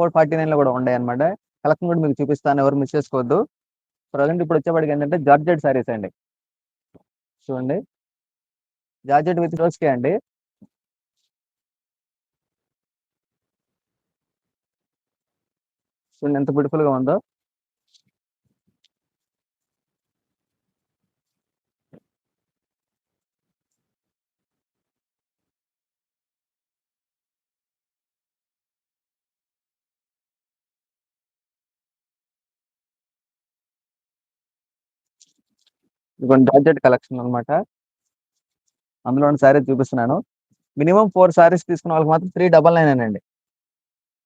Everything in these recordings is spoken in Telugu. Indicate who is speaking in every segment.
Speaker 1: ఫోర్ ఫార్టీ నైన్లో కూడా ఉన్నాయి అనమాట కలెక్షన్ కూడా మీకు చూపిస్తాను ఎవరు మిస్ చేసుకోవద్దు. ప్రజెంట్ ఇప్పుడు వచ్చేవాడికి ఏంటంటే జార్జెట్ సారీస్ అండి. చూడండి. జార్జెట్ విత్ రోజుకే అండి. చూడండి ఎంత బ్యూటిఫుల్గా ఉందో. ఇదిగోండి జార్జెట్ కలెక్షన్ అన్నమాట. అందులో శారీ చూపిస్తున్నాను. మినిమం ఫోర్ శారీస్ తీసుకున్న వాళ్ళకి మాత్రం త్రీ డబల్ నైన్ అండి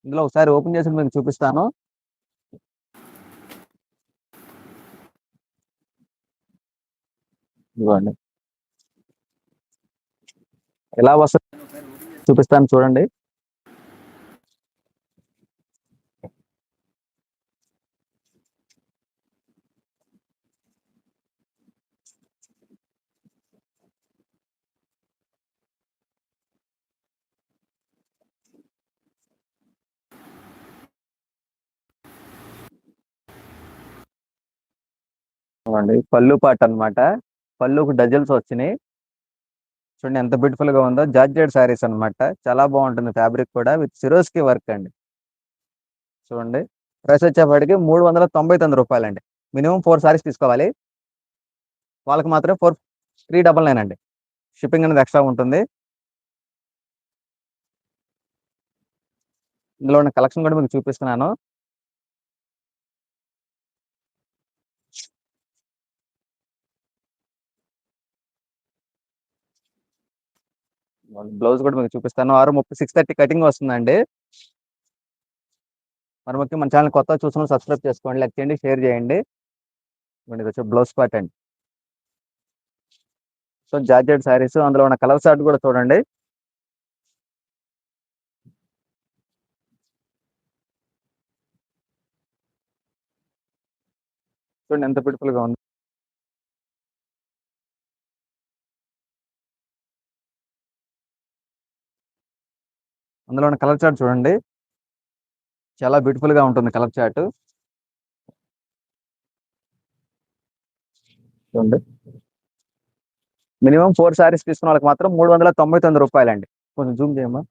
Speaker 1: ఇందులో ఒకసారి ఓపెన్ చేసి మీకు చూపిస్తాను. ఇదిగోండి. ఎలా వస్తుంది చూపిస్తాను చూడండి. చూడండి పళ్ళు పాట అన్నమాట. పళ్ళుకు డజల్స్ వచ్చినాయి. చూడండి ఎంత బ్యూటిఫుల్గా ఉందో. జార్జెట్ శారీస్ అన్నమాట. చాలా బాగుంటుంది ఫ్యాబ్రిక్ కూడా విత్ సిరోస్కి వర్క్ అండి. చూడండి. ప్రైస్ వచ్చేప్పటికి మూడు వందల తొంభై తొమ్మిది రూపాయలు అండి మినిమం ఫోర్ సారీస్ తీసుకోవాలి. వాళ్ళకి మాత్రం ఫోర్ త్రీ డబల్ నైన్ అండి. షిప్పింగ్ అనేది ఎక్స్ట్రా ఉంటుంది. ఇందులో ఉన్న కలెక్షన్ కూడా మీకు చూపిస్తున్నాను. బ్లౌజ్ కూడా మీకు చూపిస్తాను. ఆరు ముప్పై సిక్స్ థర్టీ కటింగ్ వస్తుందండి. మరి ముఖ్యం మన ఛానల్ కొత్త చూసిన సబ్స్క్రైబ్ చేసుకోండి లైక్ చేయండి షేర్ చేయండి. ఇది వచ్చి బ్లౌజ్ పార్ట్ అండి. సో జార్జెట్ శారీస్ అందులో ఉన్న కలర్ షార్ట్ కూడా చూడండి. చూడండి ఎంత బ్యూటిఫుల్గా ఉంది. అందులో కలర్ చార్ట్ చూడండి. చాలా బ్యూటిఫుల్గా ఉంటుంది కలర్ చార్ట్. చూడండి. మినిమం ఫోర్ శారీస్ తీసుకున్న వాళ్ళకి మాత్రం మూడు వందల తొంభై తొమ్మిది రూపాయలు అండి కొంచెం జూమ్ చేయమ్మా.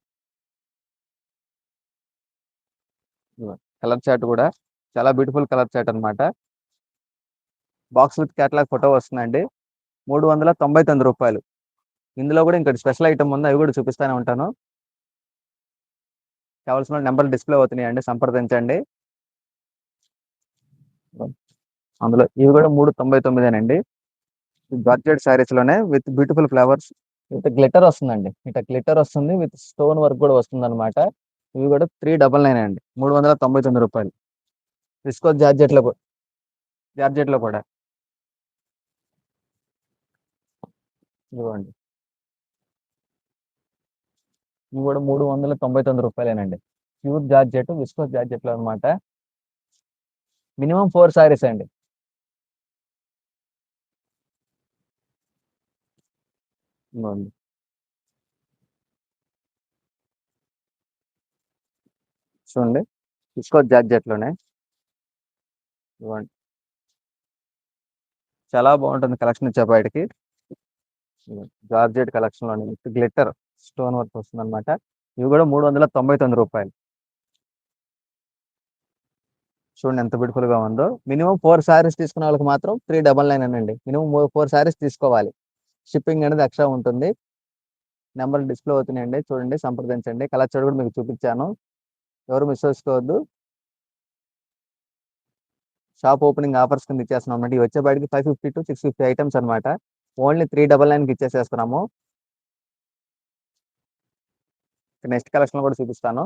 Speaker 1: కలర్ చార్ట్ కూడా చాలా బ్యూటిఫుల్ కలర్ చార్ట్ అన్నమాట. బాక్స్ విత్ క్యాటలాగ్ ఫోటో వస్తుందండి. మూడు వందల తొంభై తొమ్మిది రూపాయలు. ఇందులో కూడా ఇంకోటి స్పెషల్ ఐటమ్ ఉంది అవి కూడా చూపిస్తానే ఉంటాను. కావాల్సిన నెంబర్ డిస్ప్లే అవుతున్నాయి అండి సంప్రదించండి. అందులో ఇవి కూడా మూడు తొంభై తొమ్మిదేనండి. Georgette శారీస్లోనే with beautiful flowers. With glitter వస్తుందండి. ఇట గ్లిటర్ వస్తుంది విత్ స్టోన్ వర్క్ కూడా వస్తుంది అనమాట ఇవి కూడా త్రీ డబల్ నైన్ అండి. మూడు వందల తొంభై తొమ్మిది రూపాయలు. విస్కో జార్జెట్లో జార్జెట్లో కూడా. ఇదిగోండి. ఇవి కూడా మూడు వందల తొంభై తొమ్మిది రూపాయలేనండి. ప్యూర్ జార్జెట్ విస్కోస్ జార్జెట్లో అనమాట మినిమం ఫోర్ సారీస్ అండి. చూడండి. విస్కోస్ జార్జెట్లోనే చాలా బాగుంటుంది కలెక్షన్ వచ్చేపాటికి జార్జెట్ కలెక్షన్లోని. విత్ గ్లిట్టర్ స్టోన్ వర్క్ వస్తుంది అనమాట ఇవి కూడా మూడు వందల తొంభై తొమ్మిది రూపాయలు. చూడండి ఎంత బ్యూటిఫుల్గా ఉందో. మినిమం ఫోర్ శారీస్ తీసుకున్న వాళ్ళకి మాత్రం త్రీ డబల్ నైన్ అండి మినిమం ఫోర్ సారీస్ తీసుకోవాలి. షిప్పింగ్ అనేది ఎక్స్ట్రా ఉంటుంది. నెంబర్ డిస్ప్లే అవుతున్నాయండి. చూడండి సంప్రదించండి. కలర్ చార్ట్ కూడా మీకు చూపించాను. ఎవరు మిస్ చేసుకోవద్దు. షాప్ ఓపెనింగ్ ఆఫర్స్ కింద ఇచ్చేస్తున్నాం అన్నమాట. ఇవి వచ్చేపాటికి five fifty to six fifty items అనమాట ఓన్లీ త్రీ డబల్ నైన్కి ఇచ్చేసేస్తున్నాము. నెక్స్ట్ కలెక్షన్ కూడా చూపిస్తాను.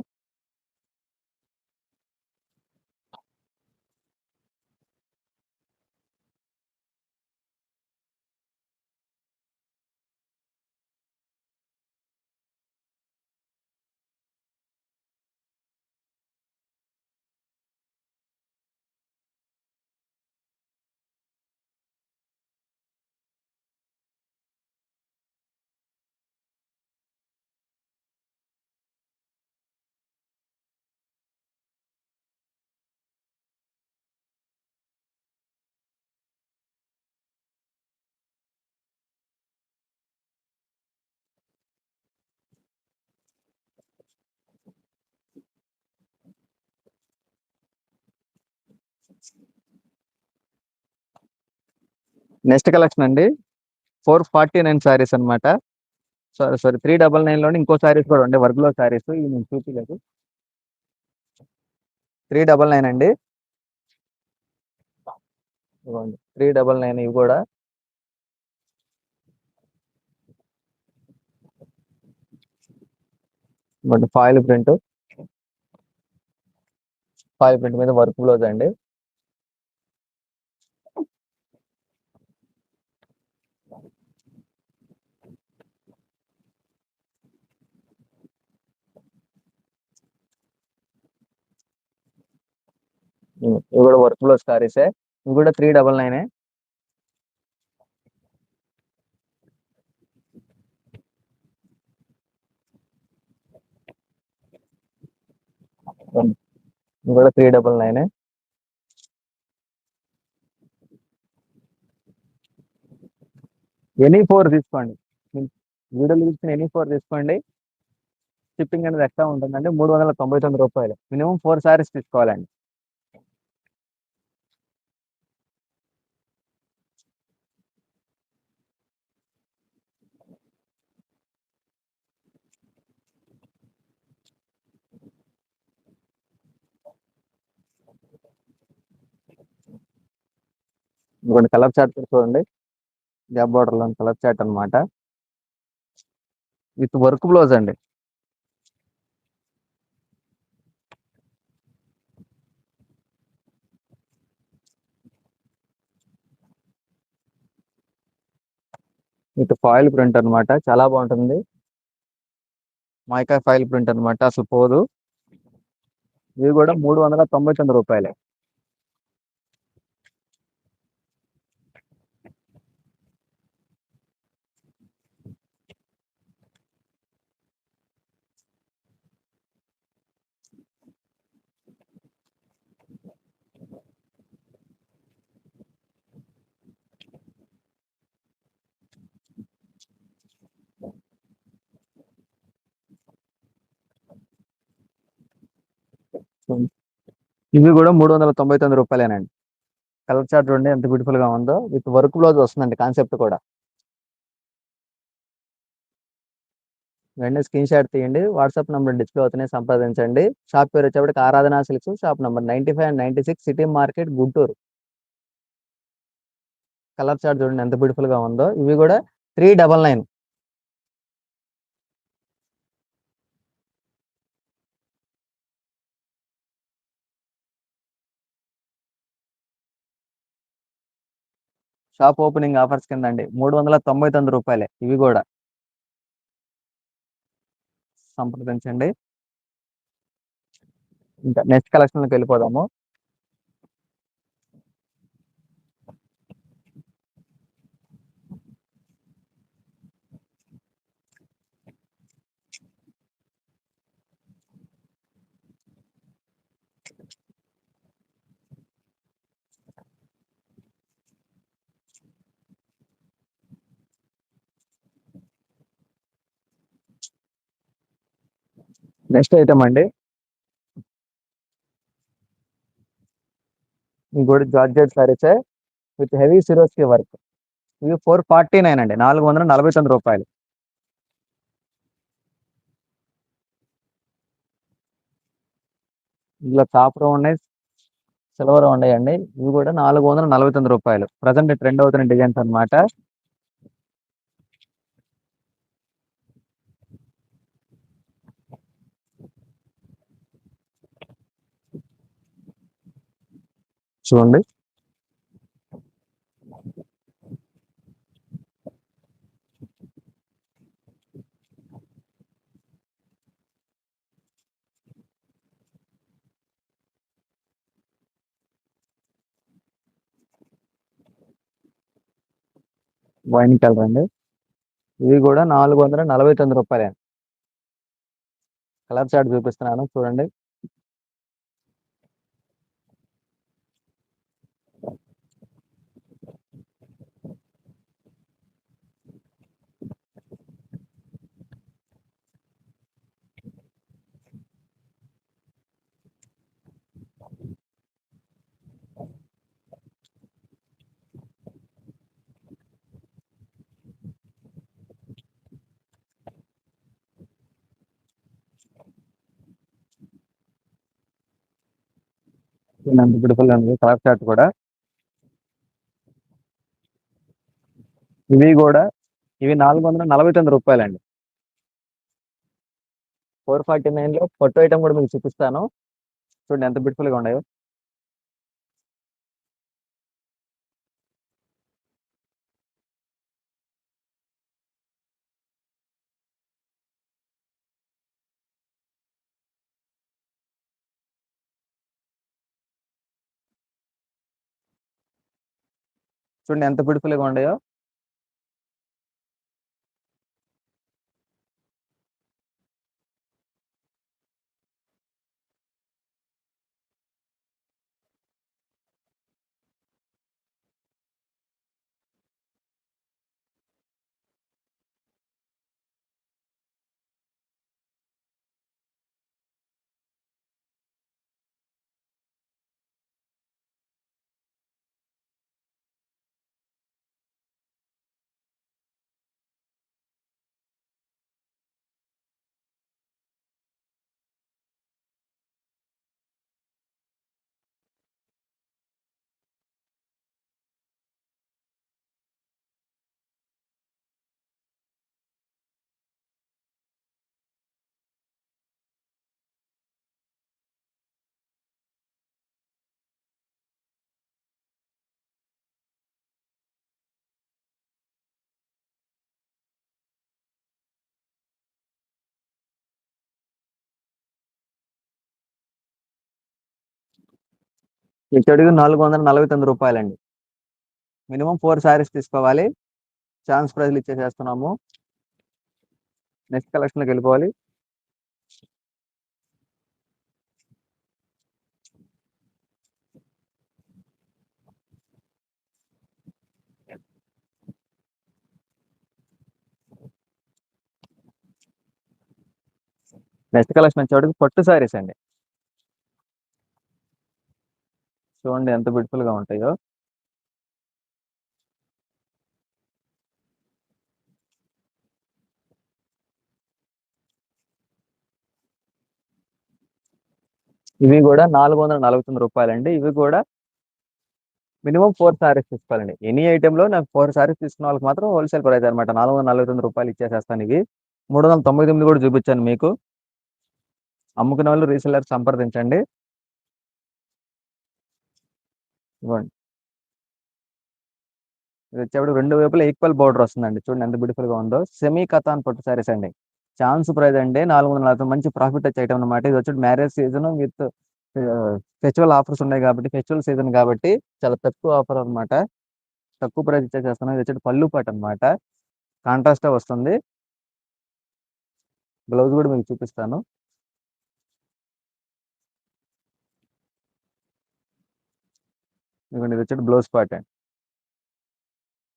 Speaker 1: నెక్స్ట్ కలెక్షన్ అండి. ఫోర్ ఫార్టీ నైన్ శారీస్ అనమాట సారీ సారీ త్రీ డబల్ నైన్లోనే ఇంకో శారీస్ కూడా ఉండే. వర్క్లో శారీస్. ఇవి నేను చూపించలేదు త్రీ డబల్ నైన్ అండి. త్రీ డబల్ నైన్ ఇవి కూడా. Foil print. ఫాయిల్ ప్రింట్ మీద వర్క్ బ్లౌజ్ అండి. ఇవి కూడా వర్క్ బ్లౌజ్ శారీసే ఇవి కూడా త్రీ డబల్ నైన్ ఇవి కూడా three double nine any four తీసుకోండి. వీడియోలు తీసుకుని ఎనీ ఫోర్ తీసుకోండి. షిప్పింగ్ అనేది ఎక్స్ట్రా ఉంటుందండి. మూడు వందల తొంభై తొమ్మిది రూపాయలు. మినిమం ఫోర్ సారీస్ తీసుకోవాలండి. ఇంకొన్ని కలర్ చాట్ చూడండి. గ్యాప్ బార్డర్లో కలర్ చాట్ అన్నమాట. విత్ వర్క్ బ్లౌజ్ అండి. విత్ ఫాయిల్ ప్రింట్ అన్నమాట. చాలా బాగుంటుంది. మైకా ఫైల్ ప్రింట్ అన్నమాట. అసలు పోదు. ఇవి కూడా మూడు వందల తొంభై తొమ్మిది రూపాయలే. ఇవి కూడా మూడు వందల తొంభై తొమ్మిది రూపాయలేనండి. కలర్ చార్ట్ చూడండి ఎంత బ్యూటిఫుల్గా ఉందో విత్ వర్క్ బ్లౌజ్ వస్తుందండి కాన్సెప్ట్ కూడా. వెంటనే స్క్రీన్ షాట్ తీయండి వాట్సాప్ నెంబర్ డిస్ప్లే అవుతున్నాయి సంప్రదించండి షాప్ పేరు వచ్చేప్పటికి Aradhana Silks shop number ninety five and ninety six city market Guntur. Colour chart చూడండి ఎంత బ్యూటిఫుల్గా ఉందో ఇవి కూడా three double nine. Shop opening offers కింద అండి మూడు వందల తొంభై తొమ్మిది రూపాయలే. ఇవి కూడా. సంప్రదించండి. ఇంకా నెక్స్ట్ కలెక్షన్లోకి వెళ్ళిపోదాము. నెక్స్ట్ ఐటమ్ అండి. ఇంకోటి జార్జెట్ సారీసే విత్ హెవీ సిరోస్కి వర్క్. ఇవి ఫోర్ ఫార్టీ నైన్ అండి. నాలుగు వందల నలభై తొమ్మిది రూపాయలు. ఇందులో కాపర్ ఉన్నాయి సిల్వర్ ఉన్నాయండి. ఇవి కూడా నాలుగు వందల నలభై తొమ్మిది రూపాయలు. ప్రజెంట్ ట్రెండ్ అవుతున్న డిజైన్స్ అన్నమాట. చూడండి. వైన్ కలర్ అండి. ఇవి కూడా నాలుగు వందల నలభై తొమ్మిది రూపాయలే. కలర్ చార్ట్ చూపిస్తున్నాను చూడండి. చూడండి అంత బ్యూటిఫుల్ ఉంది. కలర్ చార్ట్ కూడా. ఇవి కూడా ఇవి నాలుగు వందల నలభై తొమ్మిది రూపాయలండి. ఫోర్ ఫార్టీ నైన్లో ఫోటో ఐటమ్ కూడా మీకు చూపిస్తాను. చూడండి ఎంత బ్యూటిఫుల్గా ఉన్నాయో. చూడండి ఎంత బ్యూటిఫుల్గా ఉన్నాయో. ఈ చెడుగు నాలుగు వందల నలభై తొమ్మిది రూపాయలండి. మినిమం ఫోర్ శారీస్ తీసుకోవాలి. ఛాన్స్ ప్రైజ్లు ఇచ్చేసేస్తున్నాము. నెక్స్ట్ కలెక్షన్లోకి వెళ్ళిపోవాలి. నెక్స్ట్ కలెక్షన్ వచ్చేవాడికి పట్టు శారీస్ అండి. చూడండి ఎంత బ్యూటిఫుల్గా ఉంటాయో. ఇవి కూడా నాలుగు వందల నలభై తొమ్మిది రూపాయలండి. ఇవి కూడా మినిమం ఫోర్ సారీస్ తీసుకోవాలండి. ఎనీ ఐటెంలో నాకు ఫోర్ సారీస్ తీసుకున్న వాళ్ళకి మాత్రం హోల్సేల్ ప్రైస్ అనమాట నాలుగు వందల నలభై తొమ్మిది రూపాయలు ఇచ్చేసేస్తాను ఇవి. మూడు వందల తొంభై తొమ్మిది కూడా చూపించాను మీకు. అమ్ముకునే వాళ్ళు రీసెలర్ సంప్రదించండి. ఇవ్వండి. ఇది వచ్చేప్పుడు రెండు వైపులా ఈక్వల్ బోర్డర్ వస్తుందండి. చూడండి ఎంత బ్యూటిఫుల్గా ఉందో. సెమీ కథాన్ పట్టు సారీస్ అండి. ఛాన్స్ ప్రైస్ అండి. నాలుగు వందల నలభై మంచి ప్రాఫిట్ వచ్చే ఐటమ్ అనమాట ఇది వచ్చి marriage season with festival offers ఉన్నాయి కాబట్టి ఫెస్టివల్ సీజన్ కాబట్టి చాలా తక్కువ ఆఫర్ అన్నమాట. తక్కువ ప్రైస్ ఇచ్చేసేస్తున్నాం. ఇది వచ్చి పళ్ళు పాట అనమాట కాంట్రాస్ట్ వస్తుంది. బ్లౌజ్ కూడా మీకు చూపిస్తాను. ఇదిగోండి ఇది వచ్చేది బ్లౌజ్ ప్యాటర్న్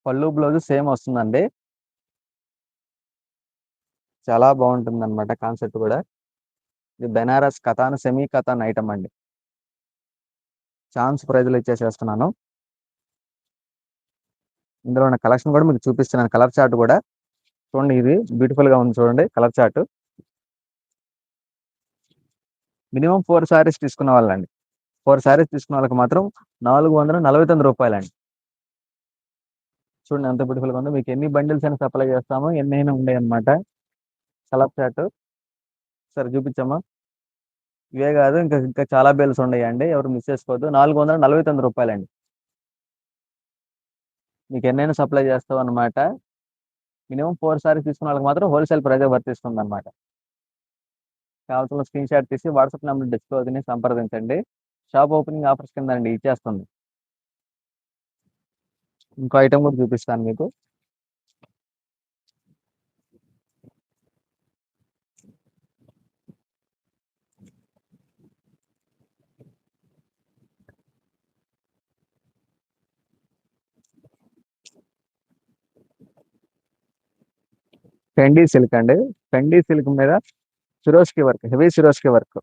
Speaker 1: పళ్ళు బ్లౌజ్ సేమ్ వస్తుందండి. చాలా బాగుంటుంది అనమాట కాన్సెప్ట్ కూడా. ఇది బెనారస్ కథాను సెమీ కథాన్ ఐటమ్ అండి. ఛాన్స్ ప్రైజ్లు ఇచ్చేసేస్తున్నాను. ఇందులో ఉన్న కలెక్షన్ కూడా మీకు చూపిస్తున్నాను కలర్ చార్ట్ కూడా. చూడండి ఇది బ్యూటిఫుల్గా ఉంది చూడండి colour chart minimum four saris తీసుకున్న వాళ్ళండి. ఫోర్ శారీస్ తీసుకున్న వాళ్ళకి మాత్రం నాలుగు వందల నలభై తొమ్మిది రూపాయలండి. చూడండి ఎంత బ్యూటిఫుల్గా ఉందో. మీకు ఎన్ని బండిల్స్ అయినా సప్లై చేస్తామో. ఎన్ని అయినా ఉండే అనమాట కలర్ సరే చూపించమ్మా. ఇవే కాదు ఇంకా ఇంకా చాలా బిల్స్ ఉన్నాయండి. ఎవరు మిస్ చేసుకోవద్దు. నాలుగు వందల నలభై తొమ్మిది రూపాయలండి. మీకు ఎన్నైనా సప్లై చేస్తాం అనమాట మినిమం ఫోర్ సారీస్ తీసుకున్న వాళ్ళకి మాత్రం హోల్సేల్ ప్రైజే వర్తిస్తుంది అనమాట కావాల్సిన స్క్రీన్ షాట్ తీసి వాట్సాప్ నెంబర్ డిస్ప్లే సంప్రదించండి. షాప్ ఓపెనింగ్ ఆఫర్స్ కింద అండి ఇచ్చేస్తుంది. ఇంకో ఐటమ్ కూడా చూపిస్తాను మీకు. ఫెండీ సిల్క్ అండి. ఫెండీ సిల్క్ మీద Swarovski work heavy Swarovski work.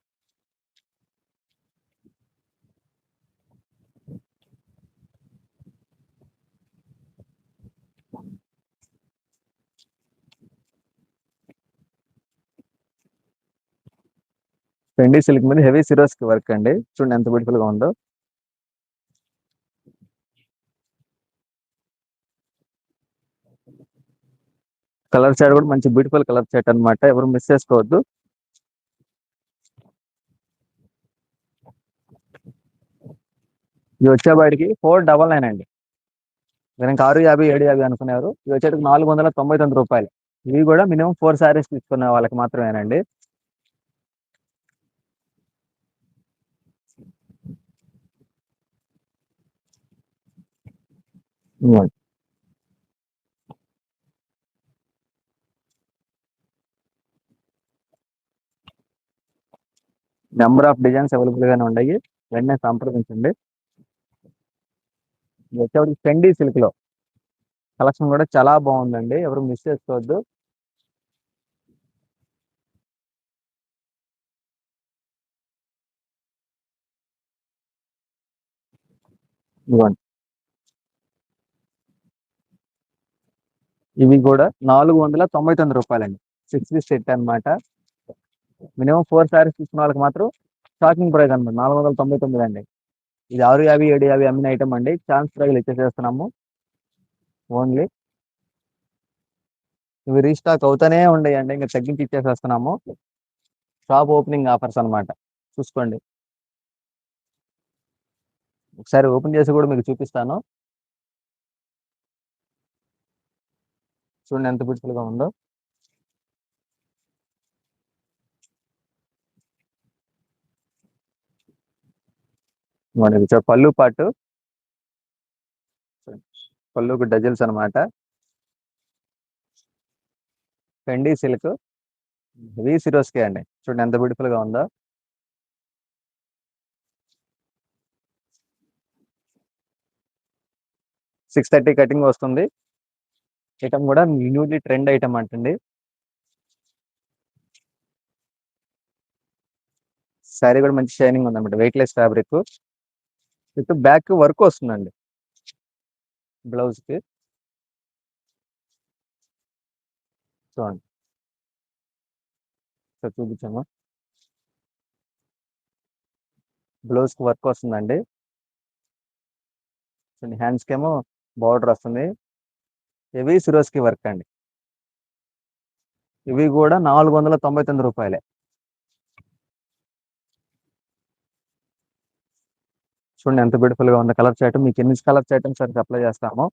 Speaker 1: Fendi silk మీద హెవీ సిరోస్కి వర్క్ అండి. చూడండి ఎంత బ్యూటిఫుల్గా ఉందో. కలర్ చాట్ కూడా మంచి బ్యూటిఫుల్ కలర్ చాట్ అనమాట ఎవరు మిస్ చేసుకోవద్దు. ఇది వచ్చేపాటికి ఫోర్ డబల్ నైన్ అండి. కనుక ఆరు యాభై ఏడు యాభై అనుకున్నారు ఇది వచ్చేటికి నాలుగు వందల తొంభై తొమ్మిది రూపాయలు. ఇవి కూడా మినిమం ఫోర్ శారీస్ తీసుకున్న వాళ్ళకి మాత్రమేనండి. ఇదిగోండి. నెంబర్ ఆఫ్ డిజైన్స్ అవైలబుల్ గానే ఉన్నాయి వెంటనే సంప్రదించండి. ఇది వచ్చేవాడికి పెండీ సిల్క్లో. కలెక్షన్ కూడా చాలా బాగుందండి. ఎవరు మిస్ చేసుకోవద్దు. ఇవ్వండి ఇవి కూడా నాలుగు వందల తొంభై తొమ్మిది రూపాయలండి. సిక్స్ పీస్ సెట్ అన్నమాట. మినిమం ఫోర్ సారీస్ తీసుకున్న వాళ్ళకి మాత్రం షాకింగ్ ప్రైస్ అనమాట నాలుగు వందల తొంభై తొమ్మిది అండి. ఇది ఆరు యాభై ఏడు యాభై అమ్మిన ఐటమ్ అండి. ఛాన్స్ ప్రైజ్లు ఇచ్చేసేస్తున్నాము. ఓన్లీ ఇవి రీస్టాక్ అవుతానే ఉండేయండి. ఇంకా తగ్గించి ఇచ్చేసేస్తున్నాము. షాప్ ఓపెనింగ్ ఆఫర్స్ అన్నమాట. చూసుకోండి. ఒకసారి ఓపెన్ చేసి కూడా మీకు చూపిస్తాను. చూడండి ఎంత బ్యూటిఫుల్గా ఉందో మనకి పళ్ళు పాటు. పళ్ళుకు డజల్స్ అన్నమాట. పెండీ సిల్క్. వి సిరోస్కే అండి. చూడండి ఎంత బ్యూటిఫుల్గా ఉందో. సిక్స్ థర్టీ కటింగ్ వస్తుంది. ఐటమ్ కూడా న్యూలీ ట్రెండ్ ఐటమ్ అంటండి. శారీ కూడా మంచి షైనింగ్ ఉందన్నమాట. Weightless fabric. With back work వస్తుందండి. బ్లౌజ్కి చూడండి. సో చూపించాము బ్లౌజ్కి వర్క్ వస్తుందండి. హ్యాండ్స్కి ఏమో బార్డర్ వస్తుంది. ఇవి సిరోస్కి వర్క్ అండి. ఇవి కూడా నాలుగు వందల తొంభై తొమ్మిది రూపాయలే. చూడండి ఎంత బ్యూటిఫుల్గా ఉంది కలర్ చాట్ మీకు ఎన్ని కలర్ చాట్స్ సరికి అప్లై చేస్తాము.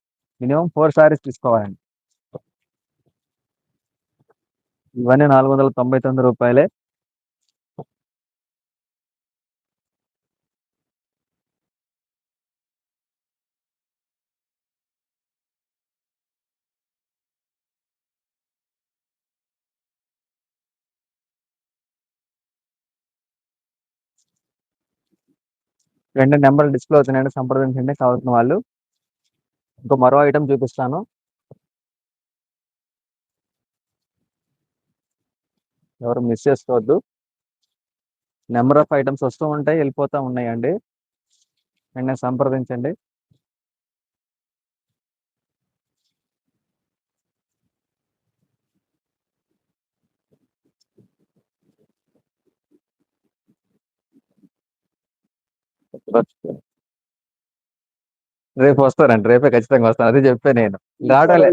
Speaker 1: మినిమం ఫోర్ సారీస్ తీసుకోవాలండి. ఇవన్నీ నాలుగు వందల తొంభై తొమ్మిది రూపాయలే. రెండు నెంబర్లు డిస్ప్లే అవుతున్నాయండి సంప్రదించండి కావాల్సిన వాళ్ళు. ఇంకో మరో ఐటమ్ చూపిస్తాను. ఎవరు మిస్ చేసుకోవద్దు. నెంబర్ ఆఫ్ ఐటమ్స్ వస్తూ ఉంటాయి వెళ్ళిపోతూ ఉన్నాయండి. వెంటనే సంప్రదించండి. రేపు వస్తారండి రేపే ఖచ్చితంగా వస్తాను అదే చెప్పే నేను. రావడాలే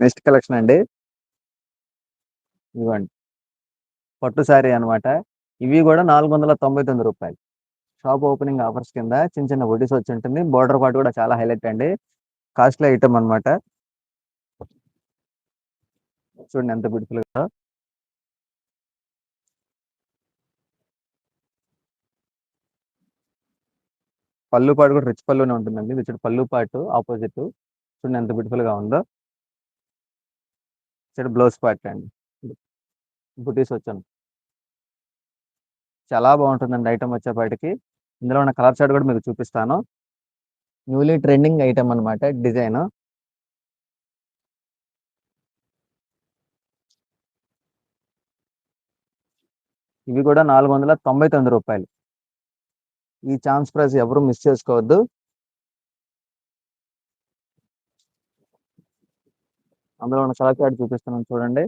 Speaker 1: నెక్స్ట్ కలెక్షన్ అండి. ఇవ్వండి. పట్టు శారీ అన్నమాట. ఇవి కూడా నాలుగు వందల తొంభై తొమ్మిది రూపాయలు. షాప్ ఓపెనింగ్ ఆఫర్స్ కింద చిన్న చిన్న వడ్డీస్ వచ్చి ఉంటుంది. బోర్డర్ పాటు కూడా చాలా హైలైట్ అండి. కాస్ట్లీ ఐటమ్ అన్నమాట. చూడండి ఎంత బ్యూటిఫుల్గా పళ్ళు పాటు కూడా రిచ్ పళ్ళునే ఉంటుందండి. ఇది చూడు పళ్ళు పాటు ఆపోజిట్. చూడండి ఎంత బ్యూటిఫుల్గా ఉందో. సైడ్ బ్లౌజ్ పార్ట్ అండి. బుటీస్ వచ్చాను. చాలా బాగుంటుందండి ఐటమ్ వచ్చేపాటికి. ఇందులో ఉన్న కలర్ షార్ట్ కూడా మీకు చూపిస్తాను. న్యూలీ ట్రెండింగ్ ఐటమ్ అన్నమాట డిజైన్. ఇవి కూడా నాలుగు వందల తొంభై తొమ్మిది రూపాయలు. ఈ ఛాన్స్ ప్రైస్ ఎవరు మిస్ చేసుకోవద్దు. అందులో ఉన్న కలర్ చూపిస్తున్నాను చూడండి.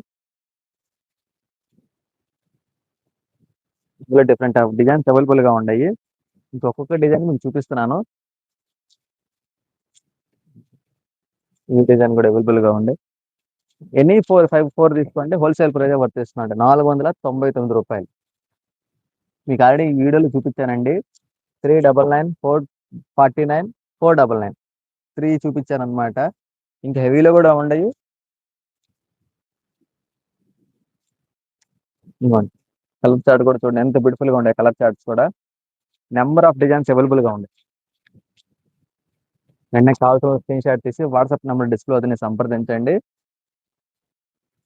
Speaker 1: ఇందులో డిఫరెంట్ డిజైన్స్ అవైలబుల్గా ఉన్నాయి. ఇంకొక డిజైన్ మీకు చూపిస్తున్నాను. ఈ డిజైన్ కూడా అవైలబుల్గా ఉంది. ఎనీ ఫోర్ ఫైవ్ ఫోర్ తీసుకోండి. హోల్సేల్ ప్రైస్ వర్తిస్తున్నాడు నాలుగు వందల తొంభై తొమ్మిది రూపాయలు. మీకు ఆల్రెడీ ఈ వీడియోలో చూపించానండి. Three double nine four forty nine four double nine three చూపించాను అనమాట ఇంకా హెవీలో కూడా కలర్ చార్ట్ కూడా చూడండి. ఎంత బ్యూటిఫుల్గా ఉండే కలర్ చార్ట్స్ కూడా. నెంబర్ ఆఫ్ డిజైన్స్ అవైలబుల్గా ఉంది వెంటనే కావాల్సిన స్క్రీన్ షాట్ తీసి వాట్సాప్ నెంబర్ డిస్ప్లే అవుతుంది సంప్రదించండి.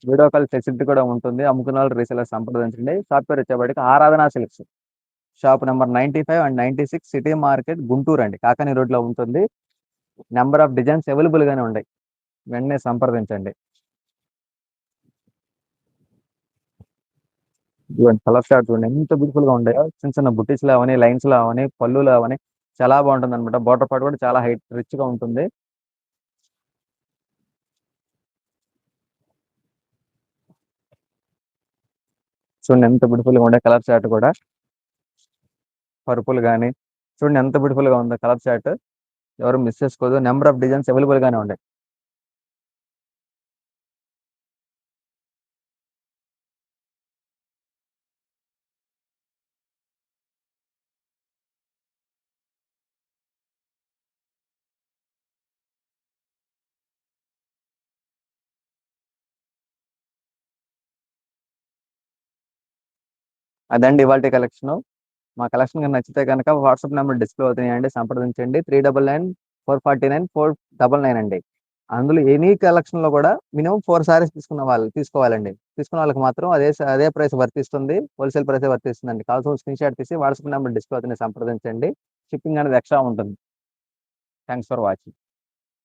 Speaker 1: వీడియో కాల్ ఫెసిలిటీ కూడా ఉంటుంది. అమ్ముకున్న వాళ్ళు రీసెలర్ సంప్రదించండి. సాఫ్ట్వేర్ వచ్చేవాడికి Aradhana Silks. Shop number ninety five and ninety six city market Guntur అండి. కాకని రోడ్లో ఉంటుంది. నెంబర్ ఆఫ్ డిజైన్స్ అవైలబుల్ గానే ఉన్నాయి వెంటనే సంప్రదించండి. ఇవన్నీ కలర్ షార్ట్ చూడండి ఎంత బ్యూటిఫుల్గా ఉంటాయో చిన్న చిన్న బుట్టీస్లో అవని లైన్స్లో అవని పళ్ళులో అవని చాలా బాగుంటుంది అనమాట బోర్డర్ పార్ట్ కూడా చాలా హైట్ రిచ్గా ఉంటుంది. చూడండి ఎంత బ్యూటిఫుల్గా ఉండే కలర్ చార్ట్ కూడా. పర్పుల్ కానీ చూడండి ఎంత బ్యూటిఫుల్గా ఉందో కలర్ చార్ట్ ఎవరు మిస్ చేసుకోదు. నెంబర్ ఆఫ్ డిజైన్స్ అవైలబుల్ గానే ఉన్నాయి అదండి ఇవాళ కలెక్షన్ మా కలెక్షన్ కనుక నచ్చితే కనుక వాట్సాప్ నెంబర్ డిస్ప్లే అవుతున్నాయండి సంప్రదించండి. Three double nine four forty nine four double nine అండి. అందులో ఎనీ కలెక్షన్లో కూడా మినిమం ఫోర్ సారీస్ తీసుకున్న వాళ్ళు తీసుకోవాలండి. తీసుకున్న వాళ్ళకి మాత్రం అదే అదే ప్రైస్ వర్తిస్తుంది. హోల్సేల్ ప్రైస్ వర్తిస్తుందండి. కావాల్సిన స్క్రీన్ షాట్ తీసి వాట్సాప్ నెంబర్ డిస్ప్లే అవుతుంది సంప్రదించండి. షిప్పింగ్ అనేది ఎక్స్ట్రా ఉంటుంది. Thanks for watching